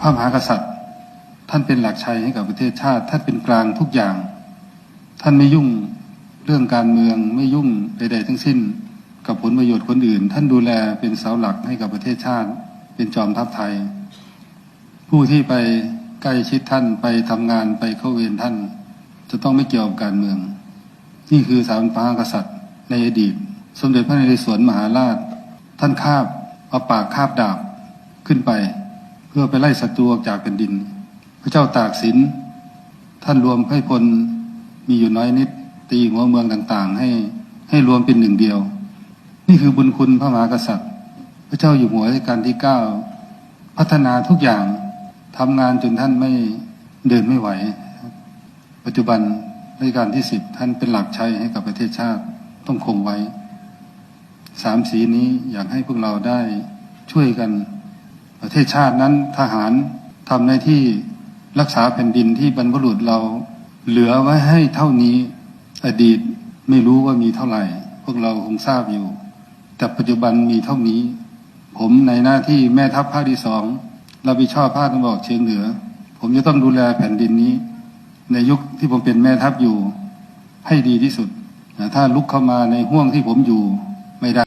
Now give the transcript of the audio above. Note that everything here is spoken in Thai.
พระมหากษัตริย์ ท่านเป็นหลักชัยให้กับประเทศชาติ ท่านเป็นกลางทุกอย่าง ท่านไม่ยุ่งเรื่องการเมืองไม่ยุ่งใดๆทั้งสิ้น กับผลประโยชน์คนอื่น ท่านดูแลเป็นเสาหลักให้กับประเทศชาติ เป็นจอมทัพไทย ผู้ที่ไปใกล้ชิดท่านไปทำงานไปเข้าเวรท่าน จะต้องไม่เกี่ยวกับการเมือง นี่คือสาบันพระมหากษัตริย์ ในอดีต สมเด็จพระนเรศวรมหาราช ท่านคาบเอาปากคาบดาบขึ้นไป เพื่อไปไล่ศัตรูออกจากแผ่นดิน พระเจ้าตากสิน ท่านรวมให้พลมีอยู่น้อยนิด ตีหัวเมืองต่างๆ ให้ให้รวมเป็นหนึ่งเดียว นี่คือบุญคุณพระมหากษัตริย์ พระเจ้าอยู่หัวรัชกาลที่เก้าพัฒนาทุกอย่างทำงานจนท่านไม่เดินไม่ไหว ปัจจุบันรัชกาลที่สิบท่านเป็นหลักชัยให้กับประเทศชาติต้องคงไว้ สามสีนี้อยากให้พวกเราได้ช่วยกัน ประเทศชาตินั้นทหารทำหน้าที่รักษาแผ่นดินที่บรรพบุรุษเราเหลือไว้ให้เท่านี้อดีตไม่รู้ว่ามีเท่าไหร่ พวกเราคงทราบอยู่ แต่ปัจจุบันมีเท่านี้ ผมในหน้าที่แม่ทัพภาคที่สองรับผิดชอบภาคตะวันออกเฉียงเหนือ ผมจะต้องดูแลแผ่นดินนี้ ในยุคที่ผมเป็นแม่ทัพอยู่ให้ดีที่สุด ถ้าลุกเข้ามาในห่วงที่ผมอยู่